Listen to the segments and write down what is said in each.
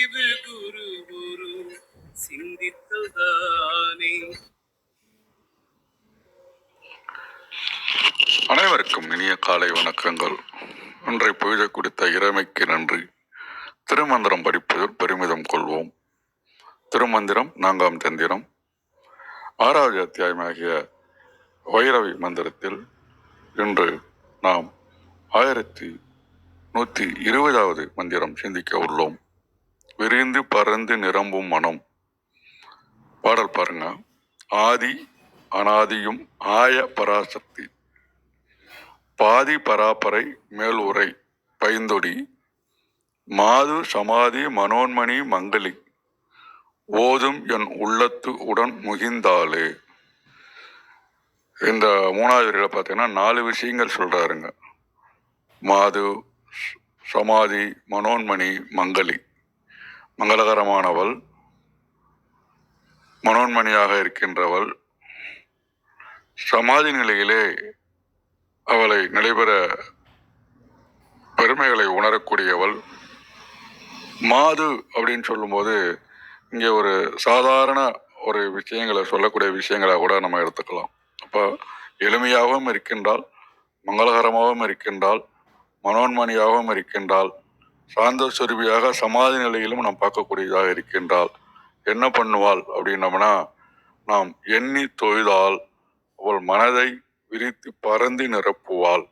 இது குரு குரு சிந்தித்ததானே. அனைவருக்கும் இனிய காலை வணக்கங்கள். இன்றை பூஜை கொடுத்த இறைமைக்கு நன்றி. திருமந்திரம் படிப்பதில் பெருமிதம் கொள்வோம். திருமந்திரம் நான்காம் தந்திரம். ஆறாவது அத்தியாயமாகிய வைரவி மந்திரத்தில் இன்று நாம் ஆயிரத்தி நூற்றி இருபதாவது மந்திரம் சிந்திக்க உள்ளோம். விரிந்து பறந்து நிரம்பும் மனம். பாடல் பாருங்க. ஆதி அனாதியும் ஆய பராசக்தி. பாதி பராப்பரை மேலுரை பைந்தொடி. மாது சமாதி மனோன்மணி மங்களி. ஓதும் என் உள்ளத்து உடன் முகிந்தாலே இந்த மூணாவது வரியில் பார்த்தீங்கன்னா நாலு விஷயங்கள் சொல்கிறாருங்க மாது சமாதி மனோன்மணி மங்களி. மங்களகரமானவள் மனோன்மணியாக இருக்கின்றவள் சமாதி நிலையிலே அவளை நிலைபெற பெருமைகளை உணரக்கூடியவள். மாது அப்படின்னு சொல்லும்போது இங்கே ஒரு சாதாரண ஒரு விஷயங்களை சொல்லக்கூடிய விஷயங்களை கூட நம்ம எடுத்துக்கலாம். அப்போ எளிமையாகவும் இருக்கின்றால் மங்களகரமாகவும் இருக்கின்றால் மனோன்மணியாகவும் இருக்கின்றால் சாந்த சுரூபியாக சமாதி நிலையிலும் நாம் பார்க்கக்கூடியதாக இருக்கின்றால் என்ன பண்ணுவாள் அப்படின்னம்னா நாம் எண்ணி தொய்தால் அவள் மனதை விரித்து பறந்து நிரப்புவாள்.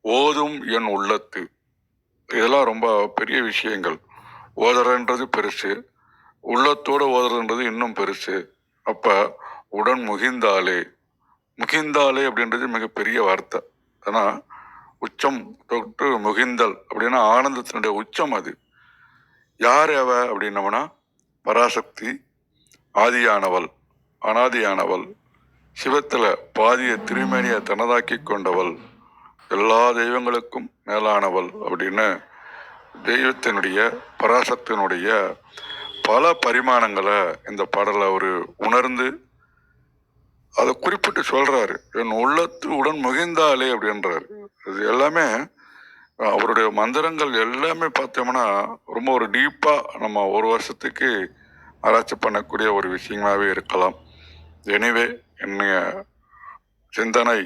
ஓதும் என் உள்ளத்து. இதெல்லாம் ரொம்ப பெரிய விஷயங்கள். ஓதுறன்றது பெருசு. உள்ளத்தோடு ஓதுறன்றது இன்னும் பெருசு. அப்போ உடன் முகிந்தாலே. முகிந்தாலே அப்படின்றது மிகப்பெரிய வார்த்தை. ஏன்னா உச்சம் தொட்டு முகிந்தல் அப்படின்னா ஆனந்தத்தினுடைய உச்சம் அது. யார் அவ அப்படின்னம்னா பராசக்தி ஆதியானவள் அனாதியானவள் சிவத்தில் பாதிய திருமேனியை தனதாக்கி கொண்டவள் எல்லா தெய்வங்களுக்கும் மேலானவள் அப்படின்னு தெய்வத்தினுடைய பராசக்தினுடைய பல பரிமாணங்களை இந்த பாடலை அவர் உணர்ந்து அதை குறிப்பிட்டு சொல்கிறாரு என் உள்ளத்து உடன் முகிந்தாலே அப்படின்றாரு. இது எல்லாமே அவருடைய மந்திரங்கள் எல்லாமே பார்த்தோம்னா ரொம்ப ஒரு டீப்பாக நம்ம ஒரு வருஷத்துக்கு ஆராய்ச்சி பண்ணக்கூடிய ஒரு விஷயமாகவே இருக்கலாம். எனிவே என்னைய சிந்தனை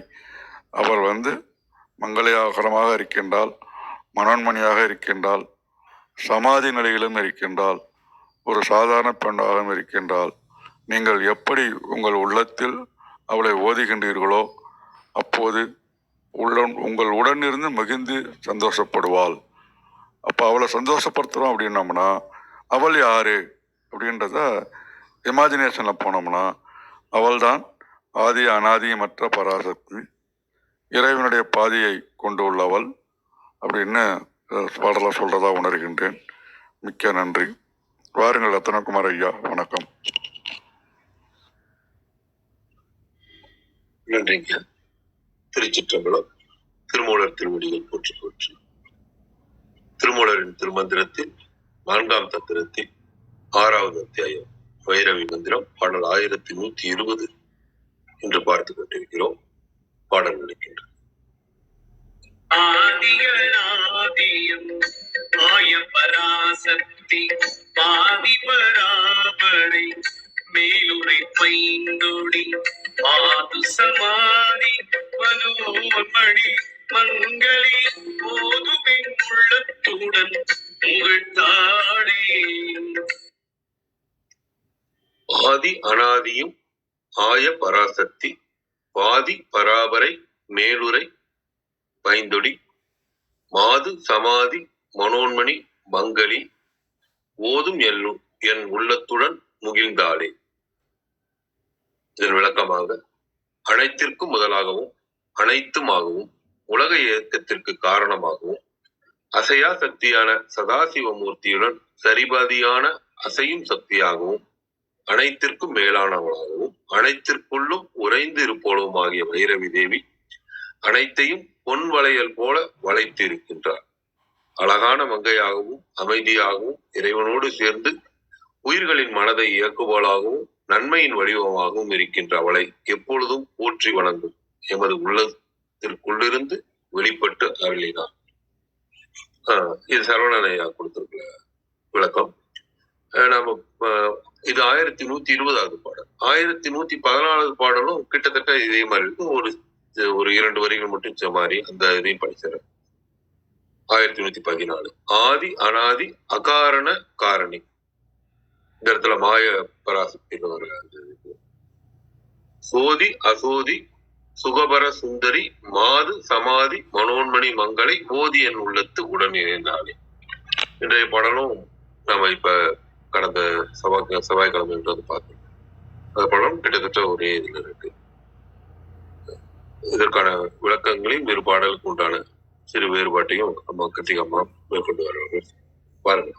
அவர் வந்து மங்களயாகரமாக இருக்கின்றால் மனோன்மணியாக இருக்கின்றால் சமாதி நிலையிலும் இருக்கின்றால் ஒரு சாதாரண பெண்ணாகவும் இருக்கின்றால் நீங்கள் எப்படி உங்கள் உள்ளத்தில் அவளை ஓதுகின்றீர்களோ அப்போது உள்ள உங்கள் உடனிருந்து மிகுந்து சந்தோஷப்படுவாள். அப்போ அவளை சந்தோஷப்படுத்துகிறோம் அப்படின்னோம்னா அவள் யாரு? அப்படின்றத இமேஜினேஷனில் போனோம்னா அவள்தான் ஆதி அனாதியமற்ற பராசக்தி இறைவனுடைய பாதியை கொண்டு உள்ளவள் அப்படின்னு அஹ், பாடலை உணர்கின்றேன். மிக்க நன்றி. வாருங்கள் ரத்னகுமார் ஐயா வணக்கம். நன்றிங்க. திருச்சிற்றம்பலம் திருமூலர் திருவடிகள் போற்றி போற்றி. திருமூலரின் திருமந்திரத்தில் நான்காம் தந்திரத்தில் ஆறாவது அத்தியாயம் வைரவி மந்திரம் பாடல் ஆயிரத்தி நூத்தி இருபது என்று பார்த்து கொண்டிருக்கிறோம். பாடல் நினைக்கின்றோம் ஆதிகளாதியம் பராசக்தி பாதி பராபரை மேலுரை பைந்தொடி மாது சமாதி மனோமணி மங்களி போதுவின் உள்ளத்துடன் உங்கள் தாடே ஆதி அனாதியும் ஆய பராசக்தி பாதி பராபரை மேலுரை பைந்தொடி மாது சமாதி மனோன்மணி மங்களி ஓதும் எல்லும் என் உள்ளத்துடன் முகிழ்ந்தாளே. இதன் விளக்கமாக அனைத்திற்கும் முதலாகவும் அனைத்துமாகவும் உலக இயக்கத்திற்கு காரணமாகவும் அசையா சக்தியான சதாசிவமூர்த்தியுடன் சரிபாதியான அசையும் சக்தியாகவும் அனைத்திற்கும் மேலானவளாகவும் அனைத்திற்குள்ளும் உறைந்து இருப்போளும் ஆகிய வைரவி தேவி அனைத்தையும் பொன் வளையல் போல வளைத்து இருக்கின்றார் அழகான மங்கையாகவும் அமைதியாகவும் இறைவனோடு சேர்ந்து உயிர்களின் மனதை இயக்குபவளாகவும் நன்மையின் வடிவமாகவும் இருக்கின்ற அவளை எப்பொழுதும் போற்றி வணங்கும். எமது உள்ளத்திற்குள்ளிருந்து வெளிப்பட்டு அருளினார். ஆஹ் இது சரவணனையா கொடுத்திருக்கிற விளக்கம். நாம நம்ம அஹ், இது ஆயிரத்தி நூத்தி இருபதாவது பாடல். ஆயிரத்தி நூத்தி பதினாலாவது பாடலும் கிட்டத்தட்ட இதே மாதிரி இருக்கும். ஒரு ஒரு இரண்டு வரிகள் மட்டும் மாதிரி அந்த இதையும் படிச்சிடறேன் ஆயிரத்தி நூத்தி பதினாலு. ஆதி அனாதி அகாரண காரணி. இந்த இடத்துல மாய பராசக்தி ஒரு சோதி அசோதி சுகபர சுந்தரி மாது சமாதி மனோன்மணி மங்களை மோதி என் உள்ளத்து உடன் இணைந்தாலே இன்றைய படலும் நம்ம இப்ப கடந்த செவ்வாய் செவ்வாய்க்கிழமை வந்து பார்த்தோம் அந்த படம் கிட்டத்தட்ட ஒரே இதுல இருக்கு. இதற்கான விளக்கங்களையும் இரு பாடலுக்கு உண்டான சிறு வேறுபாட்டையும் நம்ம கத்திகம்மா மேற்கொண்டு வருவாங்க பாருங்க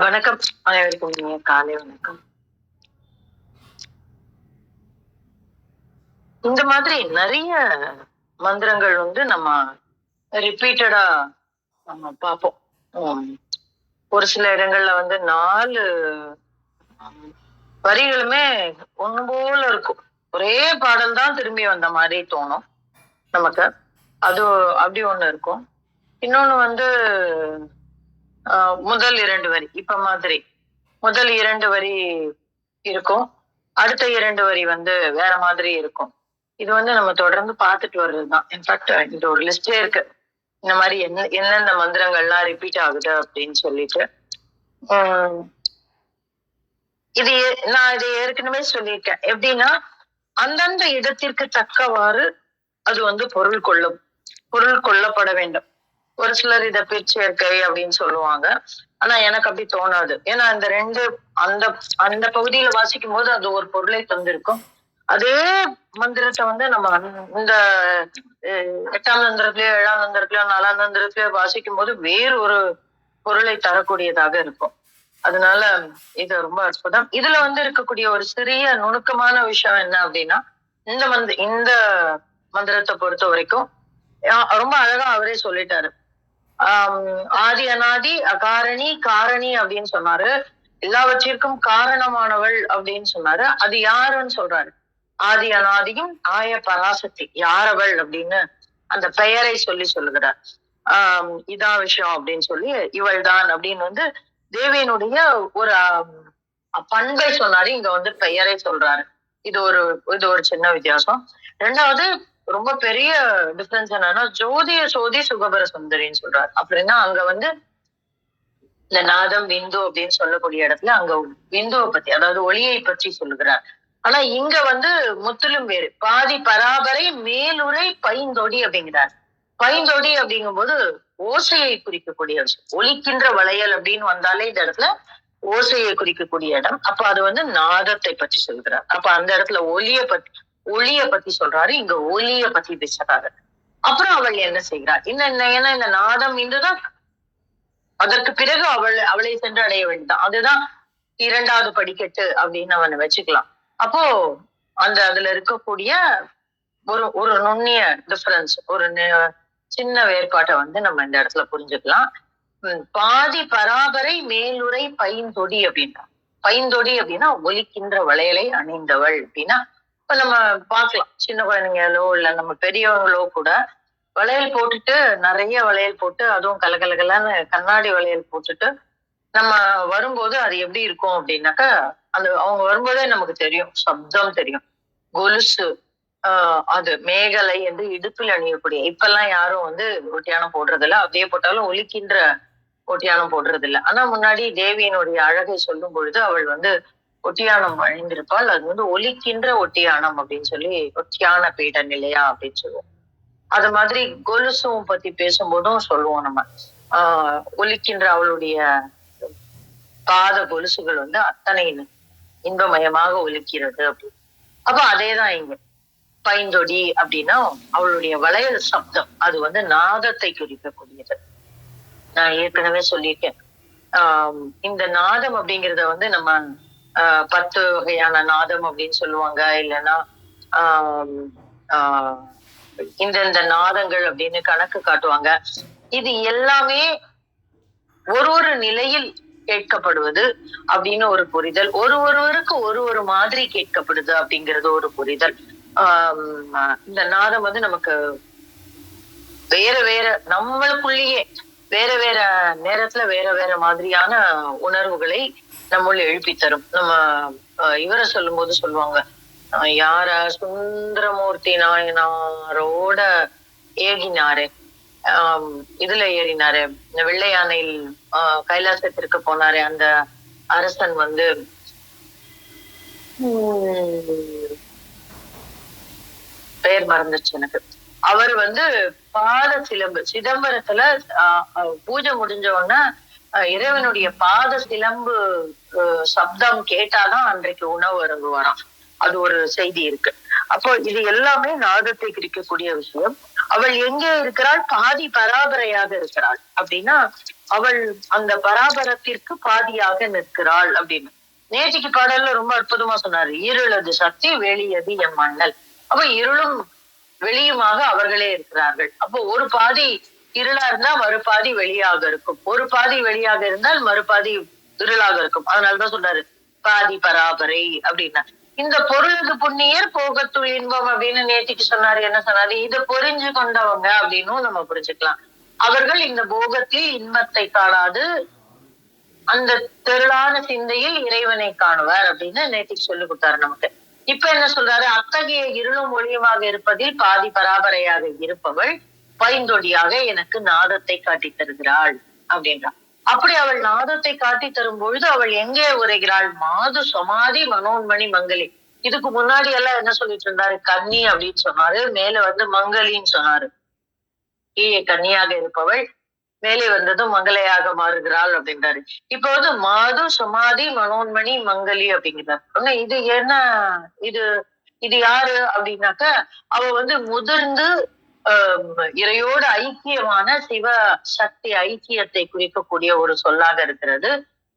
வணக்கம். அனைவருக்கும் இனிய காலை வணக்கம். இந்த மாதிரி நிறைய மந்திரங்கள் வந்து நம்ம ரிப்பீட்டடா நம்ம பார்ப்போம். ஒரு சில இடங்கள்ல வந்து நாலு வரிகளுமே ஒண்ணு போல இருக்கும். ஒரே பாடல் தான் திரும்பி வந்த மாதிரி தோணும் நமக்கு. அது அப்படி ஒண்ணு இருக்கும். இன்னொன்னு வந்து முதல் இரண்டு வரி இப்ப மாதிரி. முதல் இரண்டு வரி இருக்கும். அடுத்த இரண்டு வரி வந்து வேற மாதிரி இருக்கும். இது வந்து நம்ம தொடர்ந்து பார்த்துட்டு வர்றதுதான். இன்ஃபேக்ட் இந்த ஒரு லிஸ்டே இருக்கு. இந்த மாதிரி என்ன எந்தெந்த மந்திரங்கள்லாம் ரிப்பீட் ஆகுது அப்படின்னு சொல்லிட்டு. உம் இது நான் இது ஏற்கனவே சொல்லியிருக்கேன். எப்படின்னா அந்தந்த இடத்திற்கு தக்கவாறு அது வந்து பொருள் கொள்ளும். பொருள் கொள்ளப்பட வேண்டும். ஒரு சிலர் இத பிற்சேர்க்கை அப்படின்னு சொல்லுவாங்க. ஆனா எனக்கு அப்படி தோணாது. ஏன்னா அந்த ரெண்டு அந்த அந்த பகுதியில வாசிக்கும் போது அது ஒரு பொருளை தந்திருக்கும். அதே மந்திரத்தை வந்து நம்ம இந்த எட்டாம் தந்திரத்திலயோ ஏழாம் தந்திரத்திலயோ நாலாம் தந்திரத்திலயோ வாசிக்கும் போது வேறு ஒரு பொருளை தரக்கூடியதாக இருக்கும். அதனால இது ரொம்ப அற்புதம். இதுல வந்து இருக்கக்கூடிய ஒரு சிறிய நுணுக்கமான விஷயம் என்ன அப்படின்னா இந்த மந்த இந்த மந்திரத்தை பொறுத்த வரைக்கும் ஆஹ் ரொம்ப அழகா அவரே சொல்லிட்டாரு. ஆதி அனாதி அகாரணி காரணி அப்படின்னு சொன்னாரு. எல்லாவற்றிற்கும் காரணமானவள் அப்படின்னு சொன்னாரு. அது யாருன்னு சொல்றாரு? ஆதி அனாதியும் ஆய பராசக்தி யாரவள் அப்படின்னு அந்த பெயரை சொல்லி சொல்லுகிறார். ஆஹ் இதான் விஷயம் அப்படின்னு சொல்லி இவள் தான் அப்படின்னு வந்து தேவியினுடைய ஒரு பண்பை சொன்னாரு. இங்க வந்து பெயரை சொல்றாரு. இது ஒரு இது ஒரு சின்ன வித்தியாசம். ரெண்டாவது ரொம்ப பெரிய டிஃபரன்ஸ் என்னன்னா ஜோதிய சோதி சுகபர சுந்தரின்னு சொல்றாரு. அப்படின்னா அங்க வந்து இந்த நாதம் விந்து அப்படின்னு சொல்லக்கூடிய இடத்துல அங்க விந்துவை பத்தி அதாவது ஒளியை பற்றி சொல்லுகிறார். ஆனா இங்க வந்து முத்திலும் வேறு. பாதி பராபரை மேலுரை பைந்தொடி அப்படிங்கிறார். பைந்தொடி அப்படிங்கும்போது ஓசையை குறிக்கக்கூடிய விஷயம். ஒலிக்கின்ற வளையல் அப்படின்னு வந்தாலே இந்த இடத்துல ஓசையை குறிக்கக்கூடிய இடம். அப்ப அது வந்து நாதத்தை பற்றி சொல்கிறார் அப்ப அந்த இடத்துல ஒலிய பத்தி ஒளிய பத்தி சொல்றாரு இங்க ஒலிய பத்தி பேசுறாரு. அப்புறம் அவள் என்ன செய்கிறார் இன்னும் ஏன்னா இந்த நாதம் இன்றுதான் அதற்கு பிறகு அவள் அவளை சென்று அடைய வேண்டியதான் அதுதான் இரண்டாவது படிக்கட்டு அப்படின்னு அவனை வச்சுக்கலாம். அப்போ அந்த அதுல இருக்கக்கூடிய ஒரு ஒரு நுண்ணிய டிஃபரன்ஸ் ஒரு சின்ன வேறுபாட்டை வந்து நம்ம இந்த இடத்துல புரிஞ்சுக்கலாம். பாதி பராபரை மேலுரை பைந்தொடி அப்படின்னா பைந்தொடி அப்படின்னா ஒலிக்கின்ற வளையலை அணிந்தவள் அப்படின்னா இப்ப நம்ம பார்க்கலாம். சின்ன குழந்தைங்களோ இல்ல நம்ம பெரியவங்களோ கூட வளையல் போட்டுட்டு நிறைய வளையல் போட்டு அதுவும் கலகலகலான்னு கண்ணாடி வளையல் போட்டுட்டு நம்ம வரும்போது அது எப்படி இருக்கும் அப்படின்னாக்கா அந்த அவங்க வரும்போதே நமக்கு தெரியும். சப்தம் தெரியும். கொலுசு ஆஹ் அது மேகலை என்று இடுப்பில் அணியக்கூடிய. இப்பெல்லாம் யாரும் வந்து ஒட்டியானம் போடுறது இல்ல அப்படியே போட்டாலும் ஒலிக்கின்ற ஒட்டியானம் போடுறது இல்ல ஆனா முன்னாடி தேவியினுடைய அழகை சொல்லும் பொழுது அவள் வந்து ஒட்டியானம் அணிந்திருப்பால் அது வந்து ஒலிக்கின்ற ஒட்டியானம் அப்படின்னு சொல்லி ஒட்டியான பீட நிலையா அப்படின்னு சொல்லுவோம். அது மாதிரி கொலுசும் பத்தி பேசும்போதும் சொல்லுவோம் நம்ம. ஆஹ் ஒலிக்கின்ற அவளுடைய பாத கொலுசுகள் வந்து அத்தனை இன்பமயமாக ஒலிக்கிறது அப்படின்னு. அப்ப அதேதான் இங்க. பைந்தொடி அப்படின்னா அவளுடைய வளையல் சப்தம். அது வந்து நாதத்தை குறிக்கக்கூடியது. நான் ஏற்கனவே சொல்லியிருக்கேன். ஆஹ் இந்த நாதம் அப்படிங்கிறத வந்து நம்ம பத்து வகையான நாதம் அப்படின்னு சொல்லுவாங்க. இல்லைன்னா ஆஹ் ஆஹ் நாதங்கள் அப்படின்னு கணக்கு காட்டுவாங்க. இது எல்லாமே ஒரு ஒரு நிலையில் கேட்கப்படுவது அப்படின்னு ஒரு புரிதல். ஒரு ஒருவருக்கு ஒரு ஒரு மாதிரி கேட்கப்படுது அப்படிங்கிறது ஒரு புரிதல். ஆஹ் இந்த நாதம் வந்து நமக்கு வேற வேற நம்மளுக்குள்ளேயே வேற வேற நேரத்துல வேற வேற மாதிரியான உணர்வுகளை நம்முள் எழுப்பி தரும். நம்ம அஹ், இவரை சொல்லும்போது சொல்லுவாங்க யார சுந்தரமூர்த்தி நாயனாரோட ஏகினாரு ஆஹ் இதுல ஏறினாரு. இந்த வெள்ளை யானையில் ஆஹ், கைலாசத்திற்கு போனாரு அந்த அரசன் வந்து. உம், பெயர் மறந்துச்சு எனக்கு. அவர் வந்து பாத சிலம்பு சிதம்பரத்துல பூஜை முடிஞ்ச உடனே ஆஹ், இறைவனுடைய பாத சிலம்பு சப்தம் கேட்டாதான் அன்றைக்கு உணவு அருந்துவாராம். அது ஒரு செய்தி இருக்கு. அப்போ இது எல்லாமே நாதத்தை குறிக்கக்கூடிய விஷயம். அவள் எங்கே இருக்கிறாள்? பாதி பராபரையாக இருக்கிறாள். அப்படின்னா அவள் அந்த பராபரத்திற்கு பாதியாக நிற்கிறாள் அப்படின்னு. நேற்றுக்கு பாடல்ல ரொம்ப அற்புதமா சொன்னாரு இருளது சக்தி வெளியது என் மண்ணல் அப்ப இருளும் வெளியுமாக அவர்களே இருக்கிறார்கள். அப்போ ஒரு பாதி இருளா இருந்தா மறுபாதி வெளியாக இருக்கும். ஒரு பாதி வெளியாக இருந்தால் மறுபாதி இருளாக இருக்கும். அதனாலதான் சொல்றாரு பாதி பராபரை அப்படின்னா. இந்த பொருளுக்கு புண்ணியர் போகத்து இன்பம் அப்படின்னு நேத்திக்கு சொன்னாரு. என்ன சொன்னாரு? இதை புரிஞ்சு கொண்டவங்க அப்படின்னும் நம்ம புரிஞ்சுக்கலாம். அவர்கள் இந்த போகத்தில் இன்பத்தை காணாது அந்த திரளான சிந்தையில் இறைவனை காணுவார் அப்படின்னு நேத்திக்கு சொல்லி கொடுத்தாரு நமக்கு. இப்ப என்ன சொல்றாரு? அத்தகைய இருளும் ஒளியுமாக இருப்பதில் பாதி பராபரையாக இருப்பவள் பைந்தொடியாக எனக்கு நாதத்தை காட்டி தருகிறாள் அப்படின்றான். அப்படி அவள் நாதத்தை காட்டி தரும் பொழுது அவள் எங்கே உரைகிறாள்? மாது சமாதி மனோன்மணி மங்களி. இதுக்கு முன்னாடி எல்லாம் என்ன சொல்லிட்டு இருந்தாரு? கன்னி அப்படின்னு சொன்னாரு. மேல வந்து மங்களின்னு சொன்னாரு. கீழே கன்னியாக இருப்பவள் மேலே வந்ததும் மங்களையாக மாறுகிறாள் அப்படின்றாரு. இப்ப வந்து மாது சமாதி மனோன்மணி மங்களி அப்படிங்கிறார். ஆனா இது என்ன? இது இது யாரு அப்படின்னாக்க அவ வந்து முதிர்ந்து இறையோடு ஐக்கியமான சிவ சக்தி ஐக்கியத்தை குறிக்கக்கூடிய ஒரு சொல்லாக இருக்கிறது.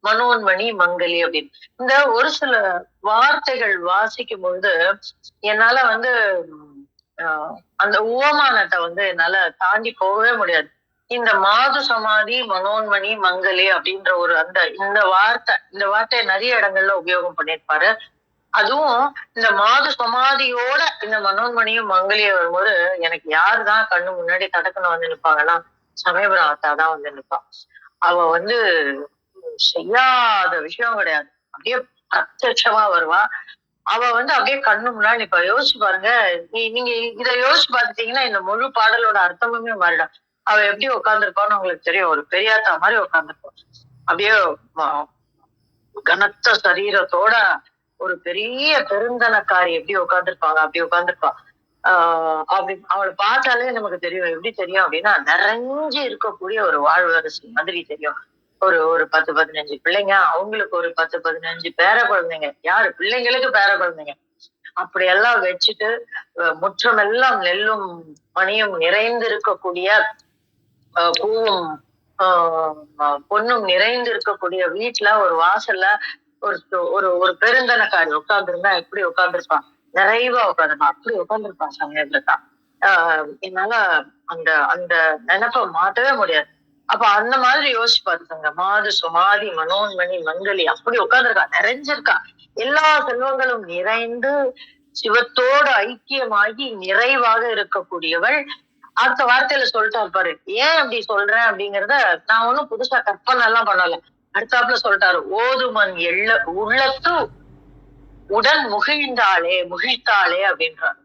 மனோன்மணி மங்களி அப்படின்னு. இந்த ஒரு சில வார்த்தைகள் வாசிக்கும் பொழுது என்னால வந்து ஆஹ் அந்த உவமானத்தை வந்து என்னால தாண்டி போகவே முடியாது. இந்த மாது சமாதி மனோன்மணி மங்களி அப்படின்ற ஒரு அந்த இந்த வார்த்தை இந்த வார்த்தையை நிறைய இடங்கள்ல உபயோகம் பண்ணியிருப்பாரு. அதுவும் இந்த மாது சமாதியோட இந்த மனோன்மணியும் மங்களியும் வரும்போது எனக்கு யாருதான் கண்ணு முன்னாடி தடக்கணும் வந்து நிற்பாங்கன்னா சமயபுரம் ஆத்தா தான் வந்து நிற்பான் அவ வந்து செய்யாத விஷயம் கிடையாது. அப்படியே பிரத்யட்சமா வருவா. அவ வந்து அப்படியே கண்ணு முன்னாடி நிப்பா. யோசிச்சு பாருங்க. நீ- நீங்க இத யோசிச்சு பாத்துட்டீங்கன்னா இந்த முழு பாடலோட அர்த்தமுமே மாறிடும். அவ எப்படி உட்காந்துருப்பான்னு உங்களுக்கு தெரியும். ஒரு பெரியாத்தா மாதிரி உட்கார்ந்துருப்பான் அப்படியே கனத்த சரீரத்தோட ஒரு பெரிய பெருந்தனக்காரி எப்படி உட்காந்துருப்பாங்க அப்படி உட்காந்துருப்பா ஆஹ் அப்படி அவளை பார்த்தாலே நமக்கு தெரியும் எப்படி தெரியும் அப்படின்னா நிறைஞ்சு இருக்கக்கூடிய ஒரு வாழ்வரசி மாதிரி தெரியும். ஒரு ஒரு பத்து பதினஞ்சு பிள்ளைங்க அவங்களுக்கு ஒரு பத்து பதினஞ்சு பேர குழந்தைங்க. யாரு? பிள்ளைங்களுக்கு பேர குழந்தைங்க. அப்படியெல்லாம் வச்சுட்டு முற்றமெல்லாம் நெல்லும் பணியும் நிறைந்து இருக்கக்கூடிய பூவும் ஆஹ் பொண்ணும் நிறைந்து இருக்கக்கூடிய வீட்டுல ஒரு வாசல்ல ஒரு ஒரு ஒரு பெருந்தனக்காரி உட்கார்ந்துருந்தா எப்படி உட்கார்ந்துருப்பான்? நிறைவா உட்காந்துருப்பான் அப்படி உட்காந்துருப்பான் சமயத்துல ஆஹ் என்னால அந்த அந்த நினைப்ப மாத்தவே முடியாது. அப்ப அந்த மாதிரி யோசிச்சு பார்த்துக்கோங்க மாது சுமாதி மனோன்மணி மங்களி அப்படி உட்காந்துருக்கா நிறைஞ்சிருக்கா. எல்லா செல்வங்களும் நிறைந்து சிவத்தோடு ஐக்கியமாகி நிறைவாக இருக்கக்கூடியவள். அடுத்த வார்த்தையில சொல்லிட்டா பாரு. ஏன் அப்படி சொல்றேன் அப்படிங்கறத நான் ஒண்ணும் புதுசா கற்பனை எல்லாம் பண்ணல. அடுத்தாப்புல சொல்லிட்டாரு ஓதுமன் எள்ள உள்ளத்து உடன் முகிழ்ந்தாளே முகிழ்த்தாளே அப்படின்றார்.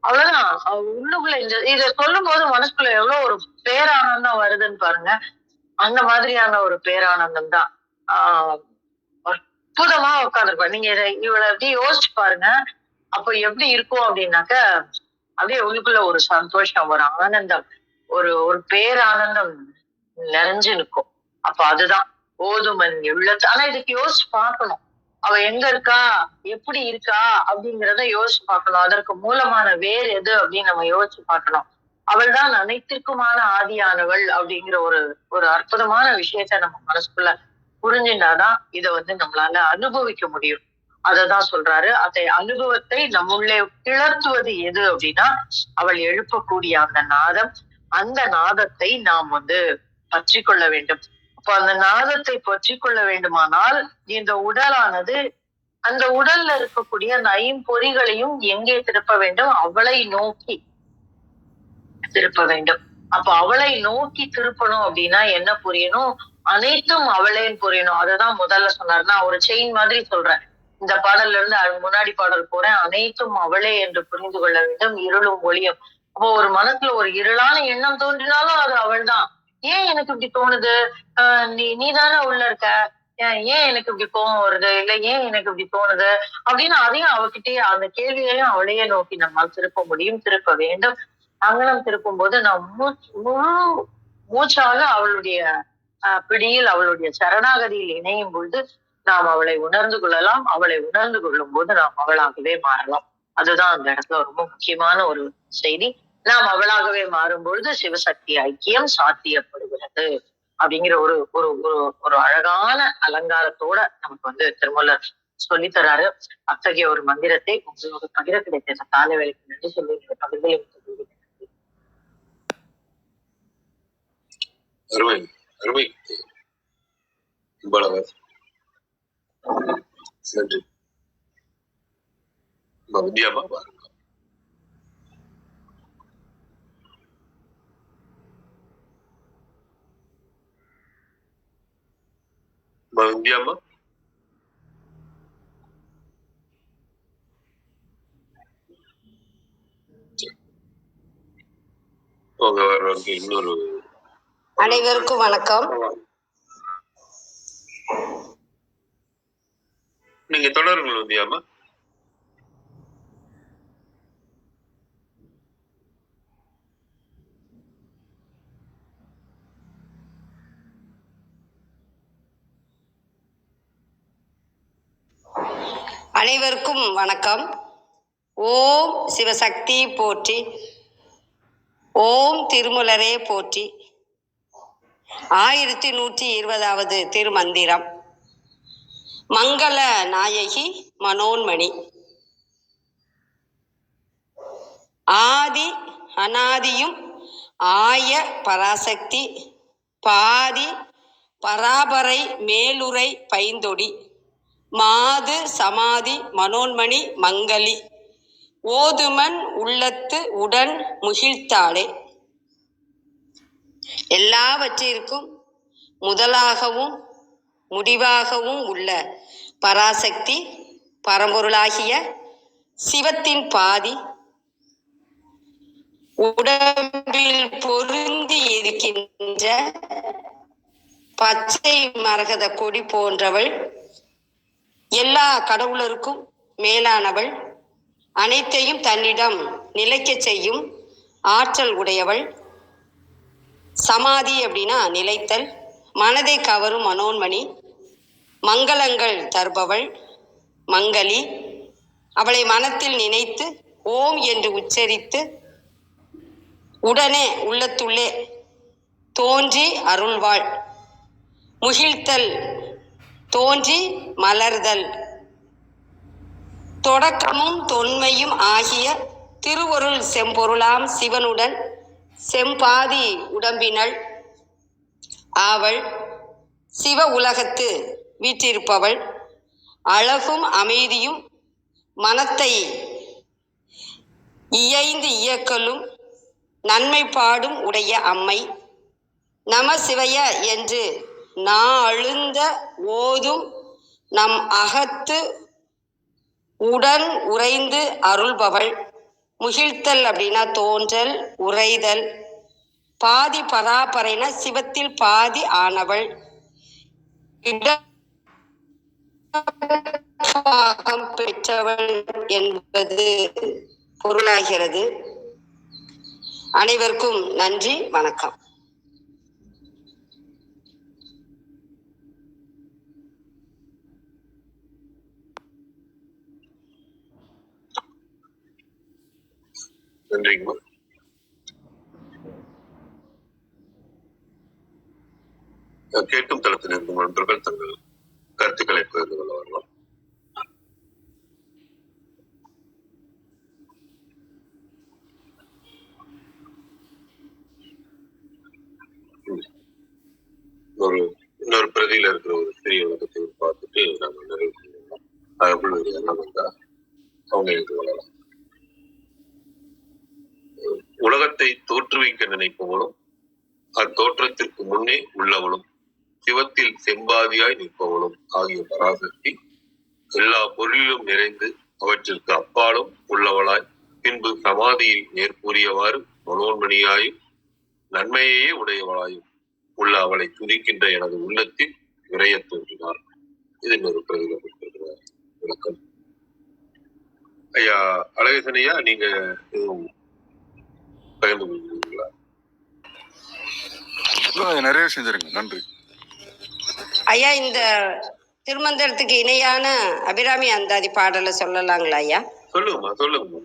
அவ்வளவுதான். உள்ளுக்குள்ள இந்த இத சொல்லும் போது மனசுக்குள்ள எவ்வளவு ஒரு பேரானந்தம் வருதுன்னு பாருங்க. அந்த மாதிரியான ஒரு பேரானந்தம் தான். ஆஹ் அற்புதமா உட்காந்துருப்பா நீங்க இதை இவளை அப்படியே யோசிச்சு பாருங்க. அப்ப எப்படி இருக்கும் அப்படின்னாக்க அப்படியே உள்ளுக்குள்ள ஒரு சந்தோஷம் ஒரு ஆனந்தம் ஒரு ஒரு பேரானந்தம் நிறைஞ்சு நிற்கும். அப்ப அதுதான். ஓதுமன் உள்ளத்து ஆனா இதுக்கு யோசிச்சு பார்க்கணும். அவ எங்க இருக்கா? எப்படி இருக்கா? அப்படிங்கிறத யோசிச்சு பார்க்கணும். அதற்கு மூலமான வேர் எது அப்படின்னு நம்ம யோசிச்சு பார்க்கணும். அவள் தான் அனைத்திற்குமான ஆதியானவள் அப்படிங்கிற ஒரு ஒரு அற்புதமான விஷயத்த நம்ம மனசுக்குள்ள புரிஞ்சுட்டாதான் இதை வந்து நம்மளால அனுபவிக்க முடியும். அததான் சொல்றாரு. அதை அனுபவத்தை நம்முள்ளே கிளர்த்துவது எது அப்படின்னா அவள் எழுப்பக்கூடிய அந்த நாதம். அந்த நாதத்தை நாம் வந்து பற்றி கொள்ள வேண்டும். அப்ப அந்த நாதத்தை பற்றி கொள்ள வேண்டுமானால் இந்த உடலானது அந்த உடல்ல இருக்கக்கூடிய அந்த ஐம்பொறிகளையும் எங்கே திருப்ப வேண்டும்? அவளை நோக்கி திருப்ப வேண்டும். அப்ப அவளை நோக்கி திருப்பணும் அப்படின்னா என்ன புரியணும்? அனைத்தும் அவளேன்னு புரியணும். அதுதான் முதல்ல சொன்னார். நான் ஒரு செயின் மாதிரி சொல்றேன். இந்த பாடல்ல இருந்து முன்னாடி பாடல் போறேன். அனைத்தும் அவளே என்று புரிந்து கொள்ள வேண்டும். இருளும் ஒளியும். அப்போ ஒரு மனசுல ஒரு இருளான எண்ணம் தோன்றினாலும் அது அவள் தான் ஏன் எனக்கு இப்படி தோணுது? ஆஹ் நீ நீதானே உள்ள இருக்க. ஏன் எனக்கு இப்படி கோவம் வருது? இல்ல ஏன் எனக்கு இப்படி தோணுது? அப்படின்னு அதையும் அவகிட்டயே அந்த கேள்வியையும் அவளையே நோக்கி நம்மால் திருப்ப முடியும். திருப்ப வேண்டும். அங்கனம் திருப்பும் போது நாம் முழு மூச்சாக அவளுடைய பிடியில் அவளுடைய சரணாகதியில் இணையும் பொழுது நாம் அவளை உணர்ந்து கொள்ளலாம். அவளை உணர்ந்து கொள்ளும் போது நாம் அவளாகவே மாறலாம். அதுதான் அந்த இடத்துல ரொம்ப முக்கியமான ஒரு செய்தி. நாம் அவளாகவே மாறும்பொழுது சிவசக்தி ஐக்கியம் சாத்தியப்படுகிறது அப்படிங்கிற ஒரு ஒரு ஒரு அழகான அலங்காரத்தோட நமக்கு வந்து திருமலர் சொல்லி தராரு. அத்தகைய ஒரு மந்திரத்தை உங்களோட பகிர கிடைத்த காலை வேலைக்கு நன்றி சொல்லி இந்த பகிர்வை அருமை அருமை. இவ்வளவு. நன்றி. வித்யாபா பாருங்க வர்றவங்க இன்னொரு அனைவருக்கும் வணக்கம். நீங்க தொடருங்கள் வித்யாமா அனைவருக்கும் வணக்கம். ஓம் சிவசக்தி போற்றி. ஓம் திருமுலரே போற்றி. ஆயிரத்தி நூற்றி இருபதாவது திருமந்திரம். மங்கள நாயகி மனோன்மணி. ஆதி அனாதியும் ஆய பராசக்தி பாதி பராபரை மேலுரை பைந்தொடி. மாது சமாதி மனோன்மணி மங்களி. ஓதுமன் உள்ளத்து உடன் முகிழ்த்தாளே. எல்லாவற்றிற்கும் முதலாகவும் முடிவாகவும் உள்ள பராசக்தி பரம்பொருளாகிய சிவத்தின் பாதி. உடம்பில் பொருந்தி இருக்கின்ற பச்சை மரகத கொடி போன்றவள் எல்லா கடவுளருக்கும் மேலானவள். அனைத்தையும் தன்னிடம் நிலைக்கச் செய்யும் ஆற்றல் உடையவள். சமாதி அப்படின்னா நிலைத்தல். மனதை கவரும் மனோன்மணி. மங்களங்கள் தருபவள். மங்களி. அவளை மனத்தில் நினைத்து ஓம் என்று உச்சரித்து உடனே உள்ளத்துள்ளே தோன்றி அருள்வாள். முகிழ்த்தல் தோன்றி மலர்தல். தொடக்கமும் தொன்மையும் ஆகிய திருவருள் செம்பொருளாம் சிவனுடன் செம்பாதி உடம்பினள். ஆவள் சிவ உலகத்து வீற்றிருப்பவள். அழகும் அமைதியும் மனத்தை இயைந்து இயக்கலும் நன்மை பாடும் உடைய அம்மை. நம சிவய என்று நாழுந்த ஓதும் நம் அகத்து உடன் உறைந்து அருள்பவள். முகிழ்த்தல் அப்படின்னா தோன்றல் உறைதல். பாதி பராபரைன சிவத்தில் பாதி ஆனவள். இடபாகம் பெற்றவள் என்பது பொருளாகிறது. அனைவருக்கும் நன்றி வணக்கம் நன்றிங்கம்மா அஹ் கேட்கும் தளத்தில் இருக்கும் நண்பர்கள் தங்கள் கருத்துக்களை பகிர்ந்து கொள்ள வரலாம் ம். ஒரு இன்னொரு பிரதியில இருக்கிற ஒரு சிறிய விளக்கத்தை பார்த்துட்டு நம்ம நிறைவு பண்ணிடலாம் அதுக்குள்ள ஒரு எண்ணம் வந்தா அவங்க எடுத்து சிவத்தை தோற்றுவிக்க நினைப்பவளும் அத்தோற்றத்திற்கு முன்னே உள்ளவளும் சிவத்தில் செம்பாதியாய் நிற்பவளும் ஆகிய பராசக்தி எல்லா பொருளிலும் நிறைந்து அவற்றிற்கு அப்பாலும் உள்ளவளாய் பின்பு சமாதியில் மேற்கூறியவாறு மனோன்மணியாயும் நன்மையே உடையவளாயும் உள்ள அவளை துதிக்கின்ற எனது உள்ளத்தில் விரைய தோன்றினார். இது இன்னொரு கவிதை விளக்கம் ஐயா அழகசனையா நீங்க பகிர்ந்து அதை நிறைய செஞ்சிருங்க. நன்றி. ஐயா இந்த திருமந்திரத்துக்கு இணையான அபிராமி அந்தாதி பாடலை சொல்லலாங்களா ஐயா? சொல்லுங்கம்மா சொல்லுங்கம்மா.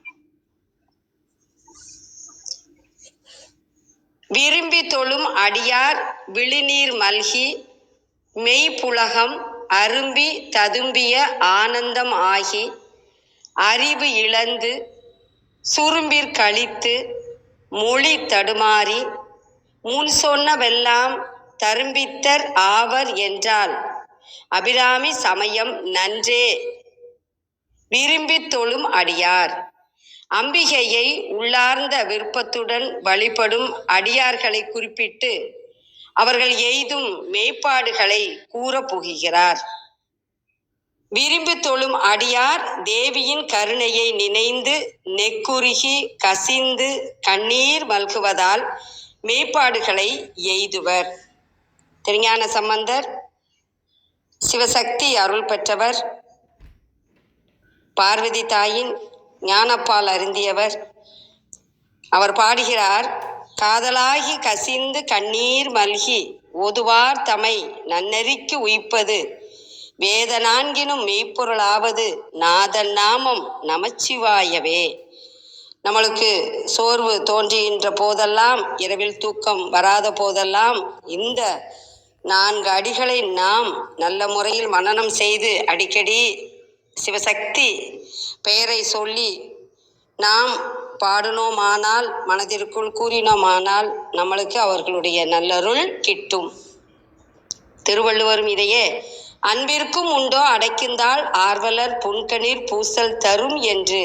விரும்பி தொழும் அடியார் விழிநீர் மல்கி மெய்ப்புலகம் அரும்பி ததும்பிய ஆனந்தம் ஆகி அறிவு இழந்து சுரும்பிற் கழித்து மொழி தடுமாறி முன் சொன்னவெல்லாம் தரும்பித்தர் ஆவர் என்றால் அபிராமி சமயம் நன்றே விரும்பித் தொழும் அடியார். அம்பிகையை உள்ளார்ந்த விருப்பத்துடன் வழிபடும் அடியார்களை குறிப்பிட்டு அவர்கள் எய்தும் மேம்பாடுகளை கூற புகுகிறார். விரும்பி தொழும் அடியார் தேவியின் கருணையை நினைந்து நெக்குருகி கசிந்து கண்ணீர் மல்குவதால் மேம்பாடுகளை எய்துவர். திருஞான சம்பந்தர் சிவசக்தி அருள் பெற்றவர் பார்வதி தாயின் ஞானப்பால் அருந்தியவர். அவர் பாடுகிறார் காதலாகி கசிந்து கண்ணீர் மல்கி ஓதுவார் தமை நன்னெறிக்கு உய்ப்பது வேத நான்கினும் மெய்ப்பொருளாவது நாதன் நாமம் நமச்சிவாயவே. நம்மளுக்கு சோர்வு தோன்றுகின்ற போதெல்லாம் இரவில் தூக்கம் வராத போதெல்லாம் இந்த நான்கு அடிகளை நாம் நல்ல முறையில் மனனம் செய்து அடிக்கடி சிவசக்தி பெயரை சொல்லி நாம் பாடினோமானால் மனதிற்குள் கூறினோமானால் நம்மளுக்கு அவர்களுடைய நல்லருள் கிட்டும். திருவள்ளுவரும் இதையே அன்பிற்கும் உண்டோ அடைக்கின்றால் ஆர்வலர் புன்கணீர் பூசல் தரும் என்று.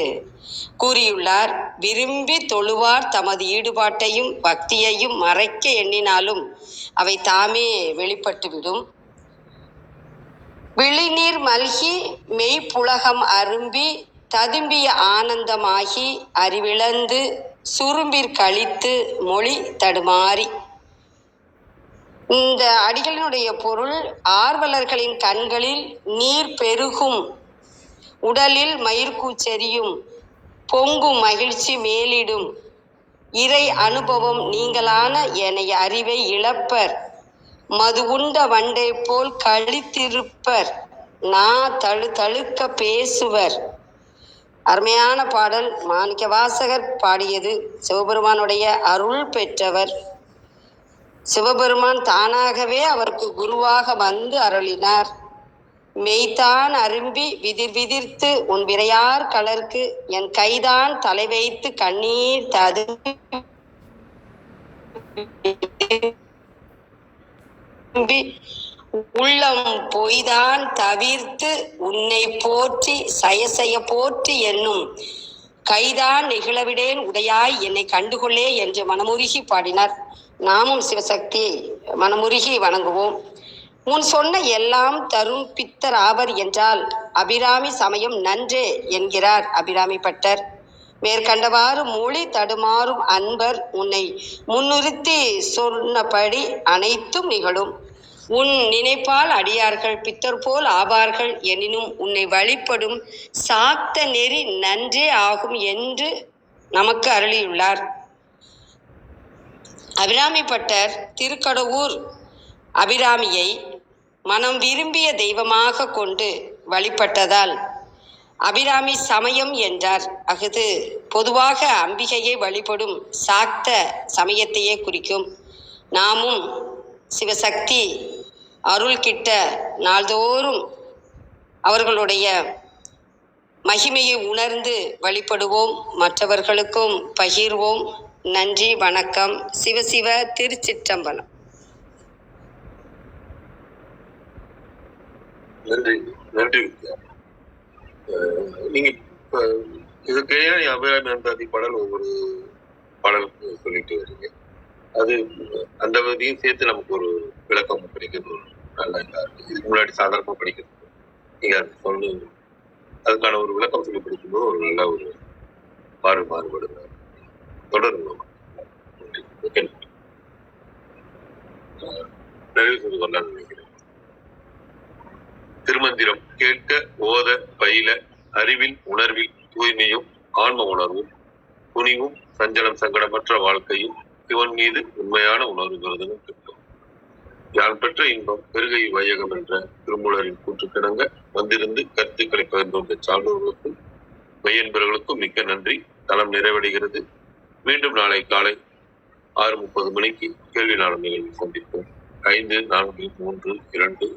கூறியுள்ளார் விரும்பி தொழுவார் தமது ஈடுபாட்டையும் பக்தியையும் மறைக்க எண்ணினாலும் அவை தாமே வெளிப்பட்டுவிடும். விழிநீர் மல்கி மெய்ப்புலகம் அரும்பி ததும்பிய ஆனந்தமாகி அறிவிழந்து சுரும்பிற் கழித்து மொழி தடுமாறி இந்த அடிகளினுடைய பொருள் ஆர்வலர்களின் கண்களில் நீர் பெருகும் உடலில் மயிர்கூச்செறியும் பொங்கும் மகிழ்ச்சி மேலிடும். இறை அனுபவம் நீங்களான ஏனைய அறிவை இழப்பர். மது உண்ட வண்டை போல் கழித்திருப்பர் நா தழு தழுக்க பேசுவர். அருமையான பாடல். மாணிக்க வாசகர் பாடியது சிவபெருமானுடைய அருள் பெற்றவர். சிவபெருமான் தானாகவே அவருக்கு குருவாக வந்து அருளினார். மெய்தான் அரும்பி விதிர் விதிர்த்து உன் விரையார் கலர்க்கு என் கைதான் தலை வைத்து கண்ணீர் தது. உள்ளம் பொய்தான் தவிர்த்து உன்னை போற்றி சயசய போற்றி என்னும் கைதான் நிகழவிடேன் உடையாய் என்னை கண்டுகொள்ளே என்று மனமுருகி பாடினார். நாமும் சிவசக்தி மனமுருகி வணங்குவோம். முன் சொன்ன எல்லாம் தரும் பித்தர் ஆவர் என்றால் அபிராமி சமயம் நன்றே என்கிறார் அபிராமி பட்டர். மேற்கண்டவாறு மொழி தடுமாறும் அன்பர் உன்னை முன்னிறுத்தி சொன்னபடி அனைத்தும் நிகழும். உன் நினைப்பால் அடியார்கள் பித்தர் போல் ஆவார்கள். எனினும் உன்னை வழிபடும் சாத்த நெறி நன்றே ஆகும் என்று நமக்கு அருளியுள்ளார். அபிராமி பட்டர் திருக்கடவூர் அபிராமியை மனம் விரும்பிய தெய்வமாக கொண்டு வழிபட்டதால் அபிராமி சமயம் என்றார். அஃது பொதுவாக அம்பிகையை வழிபடும் சாக்த சமயத்தையே குறிக்கும். நாமும் சிவசக்தி அருள் கிட்ட நாள்தோறும் அவர்களுடைய மகிமையை உணர்ந்து வழிபடுவோம். மற்றவர்களுக்கும் பகிர்வோம். நன்றி வணக்கம். சிவசிவ திருச்சிற்றம்பலம். நன்றி நன்றி வித்யா. நீங்க இப்ப இதுக்கு ஏன் அபிராமி அந்தாதி பாடல் ஒவ்வொரு பாடல் சொல்லிட்டு வரீங்க? அது அந்த வகையும் சேர்த்து நமக்கு ஒரு விளக்கம் கிடைக்கிறது ஒரு நல்ல இதுக்கு முன்னாடி சாதாரணமா படிக்கிறது நீங்க அது சொல்லு. அதுக்கான ஒரு விளக்கம் சொல்லி படிக்கும்போது ஒரு நல்ல ஒரு மாறு மாறுபடுங்க தொடருங்க. நிறைவு செய்து கொள்ளலாம்னு நினைக்கிறேன். திருமந்திரம் கேட்க ஓத பயில அறிவில் உணர்வில் தூய்மையும் ஆன்ம உணர்வும் துணிவும் சஞ்சலம் சங்கடமற்ற வாழ்க்கையும் இவன் மீது உண்மையான உணர்வுகளும் கிட்டும். யான் பெற்ற இன்பம் பெருகை வையகம் என்ற திருமூலரின் கூற்றுக்கிணங்க வந்திருந்து கருத்துக்களை பகிர்ந்து கொண்ட சான்றோர்களுக்கும் மெய்யன்பர்களுக்கும் மிக்க நன்றி. தளம் நிறைவடைகிறது. மீண்டும் நாளை காலை ஆறு முப்பது மணிக்கு கேள்வி நாளும் நிகழ்வு சந்திப்போம். ஐந்து நான்கு மூன்று இரண்டு